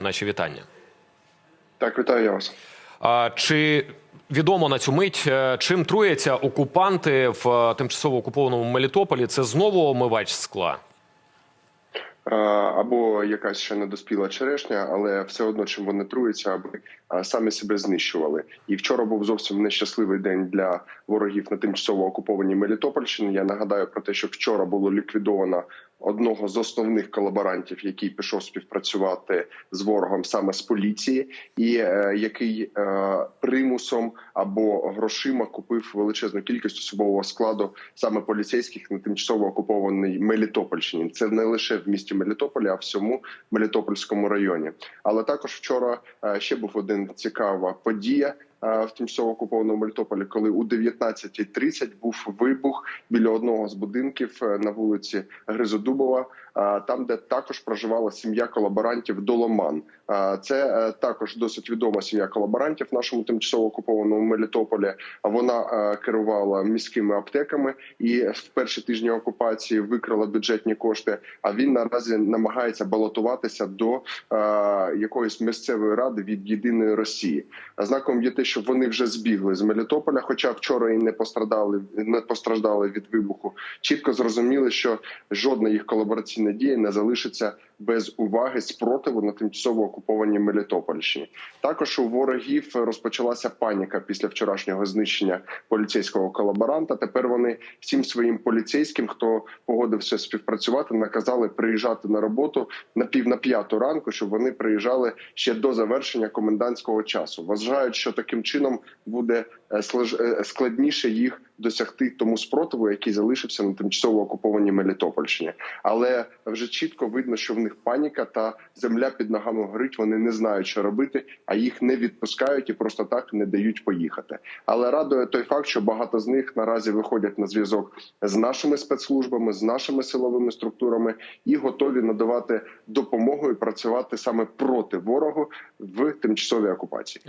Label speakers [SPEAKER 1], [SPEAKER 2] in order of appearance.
[SPEAKER 1] Наші вітання.
[SPEAKER 2] Так, вітаю я вас.
[SPEAKER 1] А, чи відомо на цю мить, е, чим труяться окупанти в е, тимчасово окупованому Мелітополі? Це знову омивач скла.
[SPEAKER 2] Е, Або якась ще недоспіла черешня, але все одно чим вони труються, аби самі себе знищували. І вчора був зовсім нещасливий день для ворогів на тимчасово окупованій Мелітопольщині. Я нагадаю про те, що вчора було ліквідовано одного з основних колаборантів, який пішов співпрацювати з ворогом саме з поліції, і е, який е, примусом або грошима купив величезну кількість особового складу саме поліцейських на тимчасово окупованій Мелітопольщині. Це не лише в місті Мелітополі, а всьому Мелітопольському районі. Але також вчора е, ще був один цікава подія. Е, В тимчасово окупованому Мелітополі, коли у 19.30 був вибух біля одного з будинків е, на вулиці Гризодубова, е, там, де також проживала сім'я колаборантів Доломан. Це також досить відома сім'я колаборантів в нашому тимчасово окупованому Мелітополі. Вона керувала міськими аптеками і в перші тижні окупації викрала бюджетні кошти. А він наразі намагається балотуватися до якоїсь місцевої ради від єдиної Росії. Знаком є те, що вони вже збігли з Мелітополя, хоча вчора і не пострадали, не постраждали від вибуху. Чітко зрозуміли, що жодна їх колабораційна дія не залишиться без уваги спротиву на тимчасово окупованій Мелітопольщині. Також у ворогів розпочалася паніка після вчорашнього знищення поліцейського колаборанта. Тепер вони всім своїм поліцейським, хто погодився співпрацювати, наказали приїжджати на роботу на пів на п'яту ранку, щоб вони приїжджали ще до завершення комендантського часу. Вважають, що таким чином буде е, е, складніше їх досягти тому спротиву, який залишився на тимчасово окупованій Мелітопольщині. Але вже чітко видно, що в них паніка та земля під ногами горить. Вони не знають, що робити, а їх не відпускають і просто так не дають поїхати. Але радує той факт, що багато з них наразі виходять на зв'язок з нашими спецслужбами, з нашими силовими структурами і готові надавати допомогу і працювати саме проти ворогу в тимчасовій окупації.